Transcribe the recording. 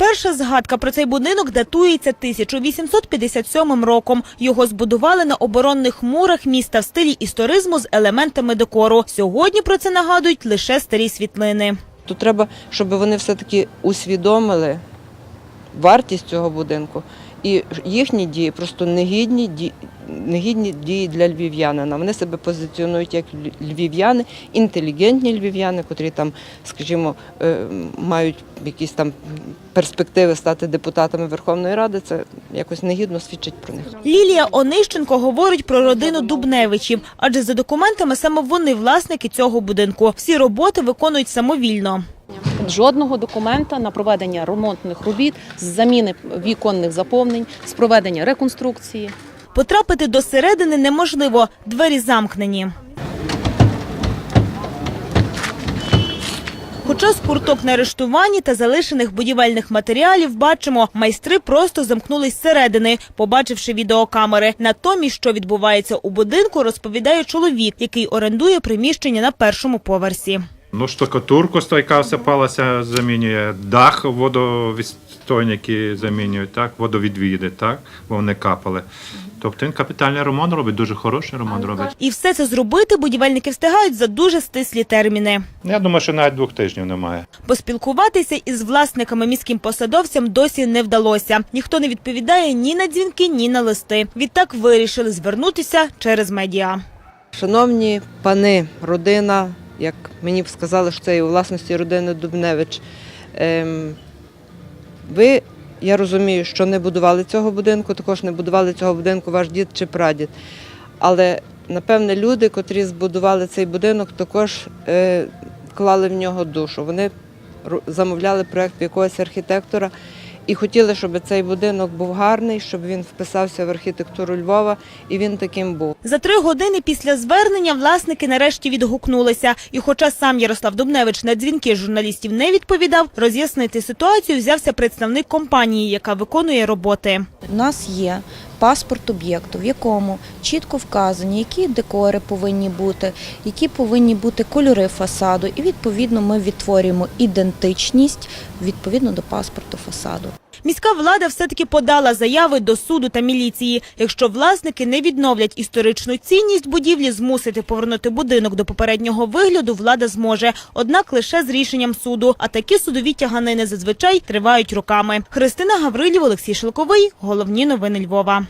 Перша згадка про цей будинок датується 1857 роком. Його збудували на оборонних мурах міста в стилі історизму з елементами декору. Сьогодні про це нагадують лише старі світлини. То треба, щоб вони все-таки усвідомили вартість цього будинку. І їхні дії просто негідні дії, негідні дії для львів'янина. Вони себе позиціонують як львів'яни, інтелігентні львів'яни, котрі там, скажімо, е, мають якісь там перспективи стати депутатами Верховної Ради. Це якось негідно свідчить про них. Лілія Онищенко говорить про родину Дубневичів, адже за документами саме вони власники цього будинку. Всі роботи виконують самовільно. Жодного документа на проведення ремонтних робіт, з заміни віконних заповнень, з проведення реконструкції. Потрапити до середини неможливо, двері замкнені. Хоча скурток на арештуванні та залишених будівельних матеріалів бачимо, майстри просто замкнулись зсередини, побачивши відеокамери. Натомість, що відбувається у будинку, розповідає чоловік, який орендує приміщення на першому поверсі. Ну, штукатурку стойка осипалася, замінює, дах водовідстойники замінюють, так, водовідвіди, так, бо вони капали. Тобто він капітальний ремонт робить, дуже хороший ремонт робить. І все це зробити будівельники встигають за дуже стислі терміни. Я думаю, що навіть двох тижнів немає. Поспілкуватися із власниками міським посадовцям досі не вдалося. Ніхто не відповідає ні на дзвінки, ні на листи. Відтак вирішили звернутися через медіа. Шановні пани, родина, як мені б сказали, що це і у власності родини Дубневич. Ем, ви, я розумію, що не будували цього будинку, також не будували цього будинку ваш дід чи прадід. Але, напевне, люди, котрі збудували цей будинок, також е, клали в нього душу. Вони замовляли проєкт якогось архітектора і хотіли, щоб цей будинок був гарний, щоб він вписався в архітектуру Львова, і він таким був. За три години після звернення власники нарешті відгукнулися. І хоча сам Ярослав Дубневич на дзвінки журналістів не відповідав, роз'яснити ситуацію взявся представник компанії, яка виконує роботи. У нас є паспорт об'єкту, в якому чітко вказані, які декори повинні бути, які повинні бути кольори фасаду, і відповідно ми відтворюємо ідентичність відповідно до паспорту фасаду. Міська влада все-таки подала заяви до суду та міліції. Якщо власники не відновлять історичну цінність будівлі, змусити повернути будинок до попереднього вигляду влада зможе. Однак лише з рішенням суду. А такі судові тяганини зазвичай тривають роками. Христина Гаврилів, Олексій Шелковий. Головні новини Львова.